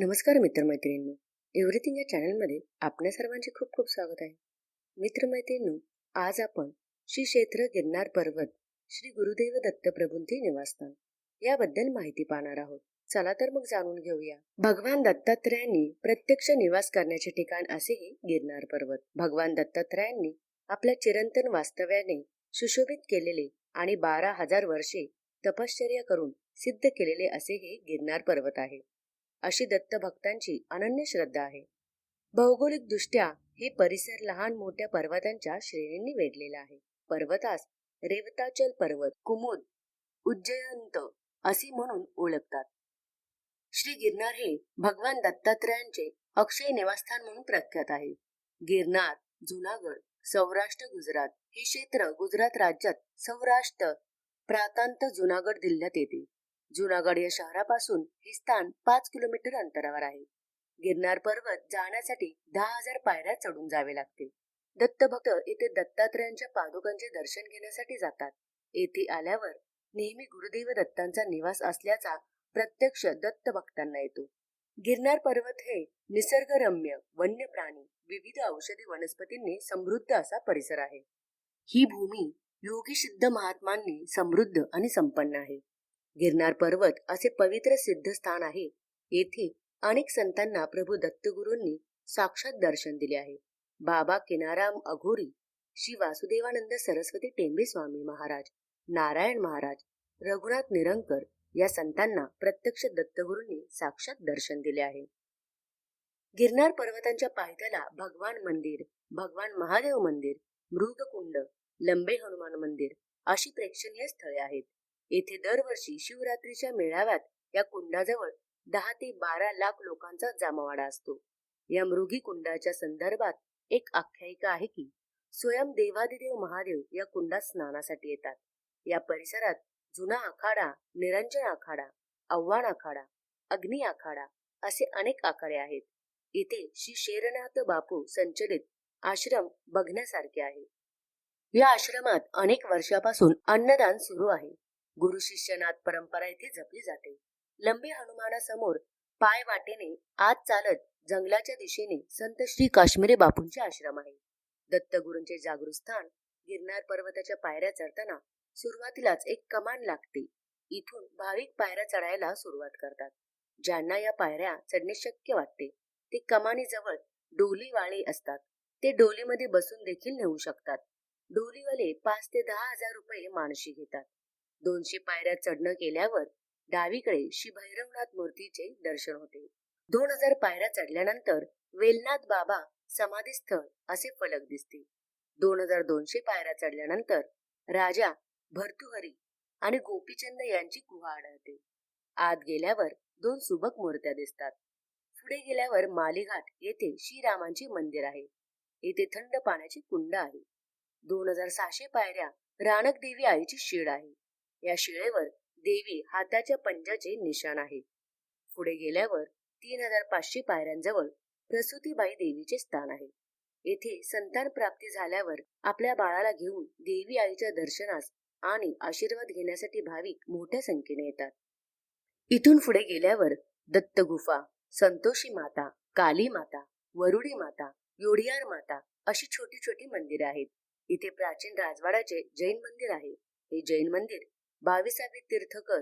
नमस्कार मित्रमैत्रिणींनो. एव्हरीथिंग या चॅनलमध्ये आपल्या सर्वांचे खूप खूप स्वागत आहे. मित्रमैत्रिणींनो आज आपण श्री क्षेत्र गिरनार पर्वत श्री गुरुदेव दत्त प्रभूंचे निवासस्थान याबद्दल माहिती पाहणार आहोत. चला तर मग जाणून घेऊया. भगवान दत्तात्रयांनी प्रत्यक्ष निवास करण्याचे ठिकाण असे हे गिरनार पर्वत. भगवान दत्तात्रयांनी आपल्या चिरंतन वास्तव्याने सुशोभित केलेले आणि बारा हजार वर्षे तपश्चर्या करून सिद्ध केलेले असे हे गिरनार पर्वत आहे. अशी दत्त भक्तांची अनन्य श्रद्धा आहे. भौगोलिक दृष्ट्या हे परिसर लहान मोठ्या पर्वतांच्या श्रेणींनी वेढलेला आहे. पर्वतास रेवताचल पर्वत कुमुद उज्जयंत असे म्हणून ओळखतात. श्री गिरनार हे भगवान दत्तात्रयांचे अक्षय निवासस्थान म्हणून प्रख्यात आहे. गिरनार जुनागड सौराष्ट्र गुजरात हे क्षेत्र गुजरात राज्यात सौराष्ट्र प्रांतांत जुनागड जिल्ह्यात येते. जुनागड या शहरापासून हे स्थान पाच किलोमीटर अंतरावर आहे. गिरनार पर्वत जाण्यासाठी दहा हजार पायऱ्या चढून जावे लागते. दत्त भक्त येथे दत्तात्रयांच्या पादुकांचे दर्शन घेण्यासाठी जातात. येथे आल्यावर नेहमी गुरुदेव दत्तांचा निवास असल्याचा प्रत्यक्ष दत्त भक्तांना येतो. गिरनार पर्वत हे निसर्गरम्य वन्य प्राणी विविध औषधी वनस्पतींनी समृद्ध असा परिसर आहे. ही भूमी योगी सिद्ध महात्मांनी समृद्ध आणि संपन्न आहे. गिरनार पर्वत असे पवित्र सिद्ध स्थान आहे. येथे अनेक संतांना प्रभू दत्तगुरूंनी साक्षात दर्शन दिले आहे. बाबा किनाराम अघोरी श्री वासुदेवानंद सरस्वती टेंबे स्वामी महाराज नारायण महाराज रघुनाथ निरंकर या संतांना प्रत्यक्ष दत्तगुरूंनी साक्षात दर्शन दिले आहे. गिरनार पर्वतांच्या पायथ्याला भगवान मंदिर भगवान महादेव मंदिर मृगकुंड लंबे हनुमान मंदिर अशी प्रेक्षणीय स्थळे आहेत. येथे दरवर्षी शिवरात्रीच्या मेळाव्यात या कुंडाजवळ दहा ते बारा लाख लोकांचा जमावाडा असतो. या मृगी कुंडाच्या संदर्भात एक आख्यायिका आहे की स्वयं देवादिदेव महादेव या कुंडात स्नानासाठी येतात. या परिसरात जुना आखाडा निरंजन आखाडा आव्हान आखाडा अग्नी आखाडा असे अनेक आखाडे आहेत. इथे श्री शेरनाथ बापू संचलित आश्रम बघण्यासारखे आहे. या आश्रमात अनेक वर्षापासून अन्नदान सुरू आहे. गुरु शिष्यनाथ परंपरा येथे जपली जाते. लंबे हनुमानासमोर पाय वाटेने आत चालत जंगलाच्या दिशेने संत श्री काश्मीरी बापूंचे आश्रम आहे. दत्तगुरूंचे जागृत स्थान गिरनार पर्वताच्या पायऱ्या चढताना सुरुवातीलाच एक कमान लागते. इथून भाविक पायऱ्या चढायला सुरुवात करतात. ज्यांना या पायऱ्या चढणे शक्य वाटते ते कमानीजवळ डोलीवाळे असतात. ते डोलीमध्ये बसून देखील नेऊ शकतात. डोलीवाले पाच ते दहा हजार रुपये मानशी घेतात. दोनशे पायऱ्या चढणं केल्यावर डावीकडे श्री भैरवनाथ मूर्तीचे दर्शन होते. दोन हजार पायऱ्या चढल्यानंतर वेलनाथ बाबा समाधीस्थळ असे फलक दिसते. दोन हजार दोनशे पायऱ्या चढल्यानंतर राजा भर्तुहरी आणि गोपीचंद यांची गुहा आढळते. आत गेल्यावर दोन सुबक मूर्त्या दिसतात. पुढे गेल्यावर मालीघाट येथे श्रीरामांचे मंदिर आहे. येथे थंड पाण्याची कुंड आहे. दोन हजार सहाशे पायऱ्या राणक देवी आईची शीड आहे. या शिळेवर देवी हाताच्या पंजाचे निशाण आहे. पुढे गेल्यावर तीन हजार पाचशे पायऱ्यांजवळ प्रसूतीबाई देवीचे स्थान आहे. येथे संतान प्राप्ती झाल्यावर आपल्या बाळाला घेऊन देवी आईच्या दर्शनास आणि आशीर्वाद घेण्यासाठी भाविक मोठ्या संख्येने येतात. इथून पुढे गेल्यावर दत्त गुफा संतोषी माता काली माता वरुडी माता योडियार माता अशी छोटी छोटी मंदिरे आहेत. इथे प्राचीन राजवाड्याचे जैन मंदिर आहे. हे जैन मंदिर बावीसावी तीर्थकर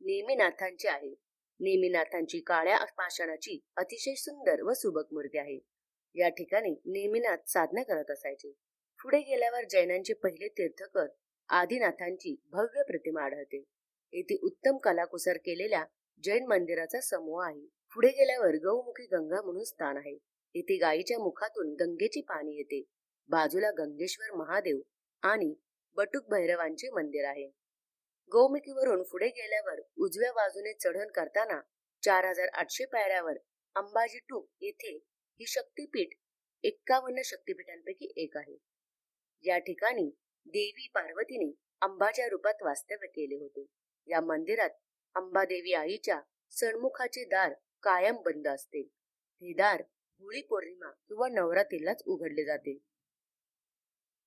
नेमीनाथांचे आहे नेमीनाथांची काळ्या पाषाणाची अतिशय सुंदर व सुबक मूर्ती आहे. या ठिकाणी नेमीनाथ साधना करत असायचे. पुढे गेल्यावर जैनांचे पहिले तीर्थकर आदिनाथांची भव्य प्रतिमा आढळते. येथे उत्तम कलाकुसर केलेल्या जैन मंदिराचा समूह आहे. पुढे गेल्यावर गौमुखी गंगा म्हणून स्थान आहे. येथे गायीच्या मुखातून गंगेची पाणी येते. बाजूला गंगेश्वर महादेव आणि बटुक भैरवांचे मंदिर आहे. गोमुखीवरून पुढे गेल्यावर उजव्या बाजूने चढण करताना चार हजार आठशे पायऱ्यावर अंबाजी टूक येथे ही शक्तीपीठ एक्कावन्न शक्तीपीठांपैकी एक आहे. या ठिकाणी देवी पार्वतीने अंबाच्या रूपात वास्तव्य केले होते. या मंदिरात अंबादेवी आईच्या सणमुखाचे दार कायम बंद असते. हे दार होळी पौर्णिमा किंवा नवरात्रीलाच उघडले जाते.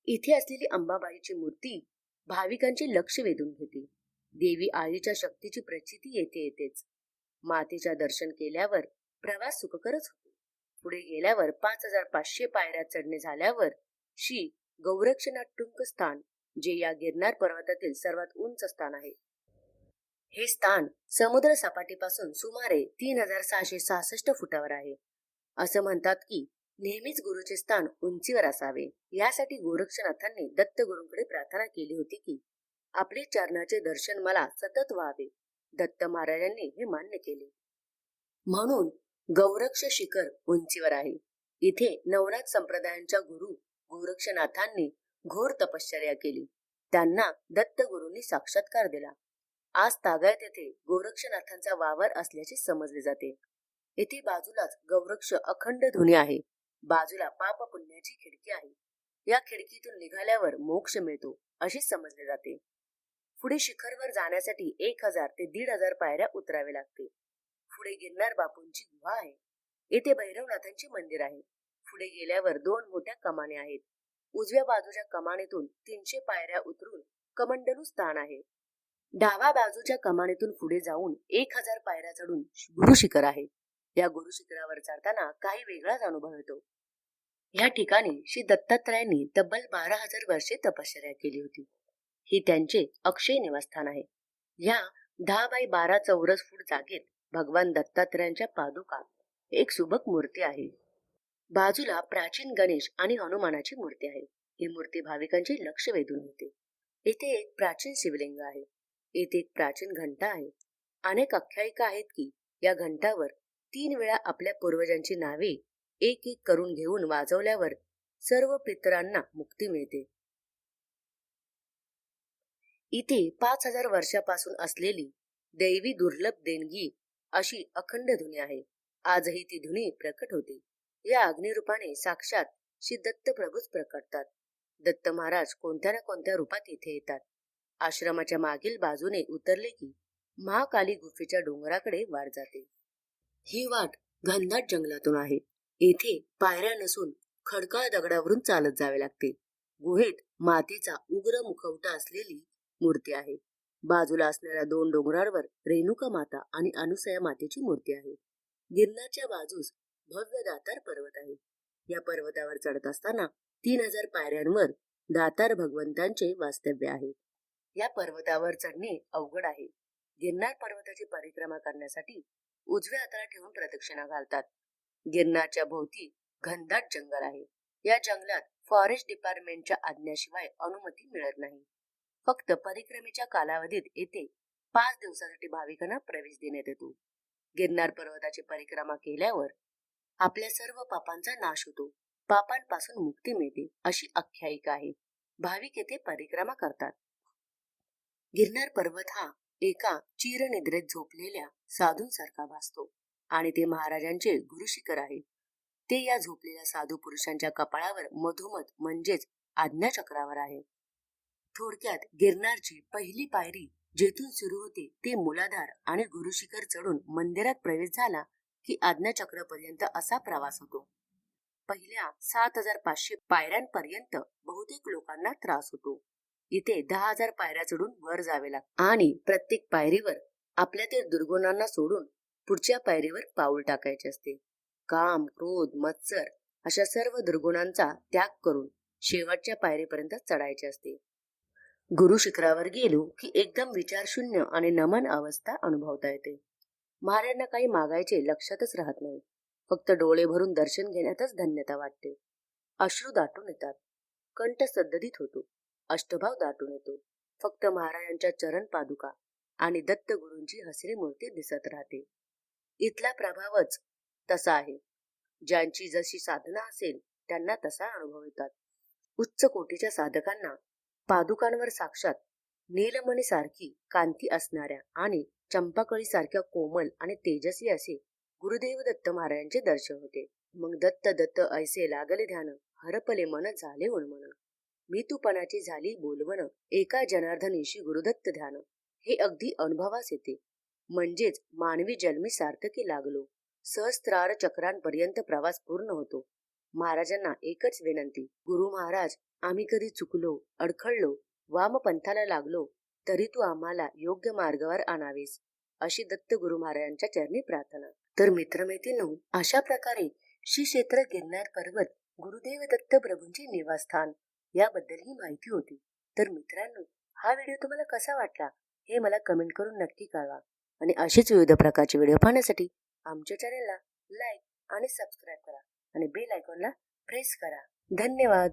इथे असलेली अंबाबाईची मूर्ती भाविकांचे लक्ष वेधून घेते. देवी आईच्या शक्तीची प्रचिती येथे येतेच. मातेच्या दर्शन केल्यावर प्रवास सुखकरच होतो. पुढे गेल्यावर पाच हजार पाचशे पायऱ्या चढणे झाल्यावर श्री गौरक्षनाथ टुंक स्थान जे या गिरनार पर्वतातील सर्वात उंच स्थान आहे. हे स्थान समुद्र सपाटीपासून सुमारे तीन हजार सहाशे सहासष्ट फुटावर आहे. असं म्हणतात की नेहमीच गुरुचे स्थान उंचीवर असावे. यासाठी गोरक्षनाथांनी दत्त गुरूंकडे प्रार्थना केली होती की आपले चरणाचे दर्शन मला सतत व्हावे. दत्त महाराजांनी हे मान्य केले. म्हणून गौरक्ष शिखर उंचीवर आहे. इथे नवनाथ संप्रदायांच्या गुरु गोरक्षनाथांनी घोर तपश्चर्या केली. त्यांना दत्त गुरूंनी साक्षात्कार दिला. आज तागायत येथे गोरक्षनाथांचा वावर असल्याचे समजले जाते. येथे बाजूलाच गौरक्ष अखंड धुनी आहे. बाजूला पाप पुण्याची खिडकी आहे. या खिडकीतून निघाल्यावर मोक्ष मिळतो अशी समजले जाते. पुढे शिखरवर जाण्यासाठी एक हजार ते दीड हजार पायऱ्या उतरावे लागते. पुढे गिरनार बापूंची गुहा आहे. येथे भैरवनाथांचे मंदिर आहे. पुढे गेल्यावर दोन मोठ्या कमाने आहेत. उजव्या बाजूच्या कमानेतून तीनशे पायऱ्या उतरून कमंडलू स्थान आहे. डाव्या बाजूच्या कमानेतून पुढे जाऊन एक हजार पायऱ्या चढून गुरु शिखर आहे. या गुरुशिखरावर चढताना काही वेगळाच अनुभव येतो. या ठिकाणी श्री दत्तात्रयांनी तब्बल बारा हजार वर्षे तपश्चर्या केली होती. ही त्यांचे अक्षय निवासस्थान आहे. या दहा बाय बारा चौरस फूट जागेत भगवान दत्तात्रयांच्या पादुका एक सुबक मूर्ती आहे. बाजूला प्राचीन गणेश आणि हनुमानाची मूर्ती आहे. ही मूर्ती भाविकांचे लक्ष वेधून घेते. येथे एक प्राचीन शिवलिंग आहे. येथे एक प्राचीन घंटा आहे. अनेक आख्यायिका आहेत की या घंटावर तीन वेळा आपल्या पूर्वजांची नावे एक एक करून घेऊन वाजवल्यावर सर्व पितरांना मुक्ती मिळते. इथे पाच हजार वर्षापासून असलेली दैवी दुर्लभ देणगी अशी अखंड धुनी आहे. आजही ती धुनी प्रकट होते. या अग्निरूपाने साक्षात श्री दत्त प्रभूच प्रकटतात. दत्त महाराज कोणत्या ना कोणत्या रूपात इथे येतात. आश्रमाच्या मागील बाजूने उतरले की महाकाली गुफेच्या डोंगराकडे वाढ जाते. ही वाट घनदाट जंगलातून आहे. येथे पायऱ्या नसून खडकाळ दगडावरून चालत जावे लागते. गुहेत मातीचा उग्र मुखवटा असलेली मूर्ती आहे. बाजूला असणाऱ्या दोन डोंगरांवर रेणुका माता आणि अनुसया मातेची मूर्ती आहे. गिरनारच्या बाजूस भव्य दातार पर्वत आहे. या पर्वतावर चढत असताना तीन हजार पायऱ्यांवर दातार भगवंतांचे वास्तव्य आहे. या पर्वतावर चढणे अवघड आहे. गिरनार पर्वताची परिक्रमा करण्यासाठी उजव्या हाताला ठेवून प्रदक्षिणा घालतात. गिरनारच्या भोवती घनदाट जंगल आहे. या जंगलात फॉरेस्ट डिपार्टमेंटच्या आज्ञाशिवाय अनुमती मिळत नाही. फक्त परिक्रमेच्या कालावधीत येथे पाच दिवसासाठी भाविकांना प्रवेश देण्यात येतो. गिरनार पर्वताची परिक्रमा केल्यावर आपल्या सर्व पापांचा नाश होतो. पापांपासून मुक्ती मिळते अशी आख्यायिका आहे. भाविक येथे परिक्रमा करतात. गिरनार पर्वत हा एका चिरनिद्रेत झोपलेल्या साधूंसारखा भासतो आणि ते महाराजांचे गुरुशिखर आहे. ते या झोपलेल्या साधू पुरुषांच्या कपाळावर मधोमध म्हणजेच आज्ञाचक्रावर आहे. थोडक्यात गिरनारची पहिली पायरी जेथून सुरू होते ते मुलाधार आणि गुरुशिखर चढून मंदिरात प्रवेश झाला की आज्ञाचक्रापर्यंत असा प्रवास होतो. पहिल्या सात हजार पाचशे पायऱ्यांपर्यंत बहुतेक लोकांना त्रास होतो. इथे दहा हजार पायऱ्या चढून वर जावे लागते. आणि प्रत्येक पायरीवर आपल्यातील दुर्गुणांना सोडून पुढच्या पायरीवर पाऊल टाकायचे असते. काम क्रोध मत्सर अशा सर्व दुर्गुणांचा त्याग करून शेवटच्या पायरीपर्यंत चढायचे असते. गुरु शिखरावर गेलो की एकदम विचारशून्य आणि नमन अवस्था अनुभवता येते. महाराजांना काही मागायचे लक्षातच राहत नाही. फक्त डोळे भरून दर्शन घेण्यातच धन्यता वाटते. अश्रू दाटून येतात. कंठ सद्ददित होतो. अष्टभाव दाटून येतो. फक्त महाराजांच्या चरण पादुका आणि दत्तगुरूंची हसरी मूर्ती दिसत राहते. इथला प्रभावच तसा आहे. ज्यांची जशी साधना असेल त्यांना तसा अनुभव येतात. उच्च कोटीच्या साधकांना पादुकांवर साक्षात नीलमणी सारखी कांती असणाऱ्या आणि चंपाकळी सारख्या कोमल आणि तेजस्वी असे गुरुदेव दत्त महाराजांचे दर्शन होते. मग दत्त दत्त ऐसे लागले ध्यान हरपले मन झाले उन्मन. मी झाली बोलवण एका जनार्दनेशी गुरुदत्त ध्यान. हे अगदी अनुभवास येते. म्हणजेच मानवी जन्मी सार्थकी लागलो. सहस्त्रार चक्रांपर्यंत प्रवास पूर्ण होतो. महाराजांना एकच विनंती गुरु महाराज आम्ही कधी चुकलो अडखळलो वामपंथाला लागलो तरी तू आम्हाला योग्य मार्गावर आणावीस अशी दत्त गुरु महाराजांच्या चरणी प्रार्थना. तर मित्रमैत्रिणींनो अशा प्रकारे श्री क्षेत्र गिरनार पर्वत गुरुदेव दत्त प्रभूंचे निवासस्थान याबद्दल ही माहिती होती. तर मित्रांनो हा व्हिडिओ तुम्हाला कसा वाटला हे मला कमेंट करून नक्की कळवा. आणि अशीच विविध प्रकारचे व्हिडिओ पाहण्यासाठी आमच्या चॅनलला लाईक आणि सबस्क्राईब करा. आणि बेल आयकॉनला प्रेस करा. धन्यवाद!